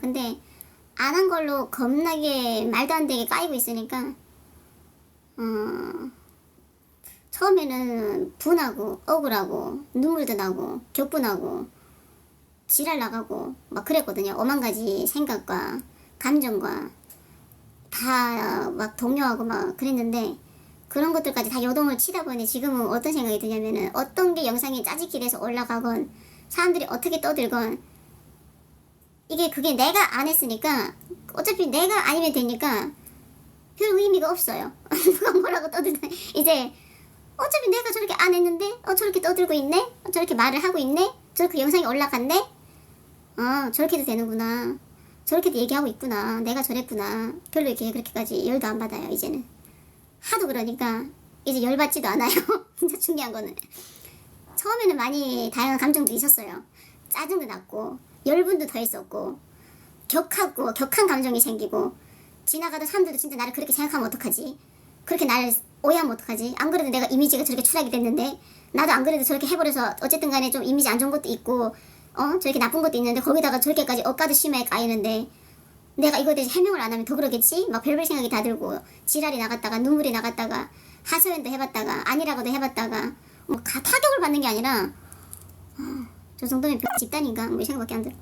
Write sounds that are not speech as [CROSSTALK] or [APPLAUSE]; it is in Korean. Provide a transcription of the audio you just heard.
근데 안 한 걸로 겁나게 말도 안 되게 까이고 있으니까 어 처음에는 분하고 억울하고 눈물도 나고 격분하고 지랄 나가고 막 그랬거든요. 오만 가지 생각과 감정과 다 막 동요하고 막 그랬는데 그런 것들까지 다 요동을 치다 보니 지금은 어떤 생각이 드냐면은 어떤 게 영상이 짜집기 돼서 올라가건 사람들이 어떻게 떠들건 이게 그게 내가 안 했으니까 어차피 내가 아니면 되니까 별 의미가 없어요. [LAUGHS] 누가 뭐라고 떠들든 이제 어차피 내가 저렇게 안 했는데 어 저렇게 떠들고 있네? 어, 저렇게 말을 하고 있네? 저렇게 영상이 올라갔네? 아 저렇게도 되는구나. 저렇게도 얘기하고 있구나. 내가 저랬구나. 별로 이렇게 그렇게까지 열도 안 받아요 이제는. 하도 그러니까 이제 열 받지도 않아요. [LAUGHS] 진짜 중요한 거는. 처음에는 많이 다양한 감정도 있었어요. 짜증도 났고 열분도 더 있었고 격하고 격한 감정이 생기고 지나가던 사람들도 진짜 나를 그렇게 생각하면 어떡하지? 그렇게 나를 오해하면 어떡하지? 안 그래도 내가 이미지가 저렇게 추락이 됐는데 나도 안 그래도 저렇게 해버려서 어쨌든 간에 좀 이미지 안 좋은 것도 있고 어? 저렇게 나쁜 것도 있는데 거기다가 저렇게까지 억까도 심하게 까이는데 내가 이거에 대해서 해명을 안 하면 더 그러겠지? 막 별별 생각이 다 들고 지랄이 나갔다가 눈물이 나갔다가 하소연도 해봤다가 아니라고도 해봤다가 뭐 가- 타격을 받는 게 아니라 어, 저 정도면 별 집단인가? 뭐 이 생각밖에 안 들어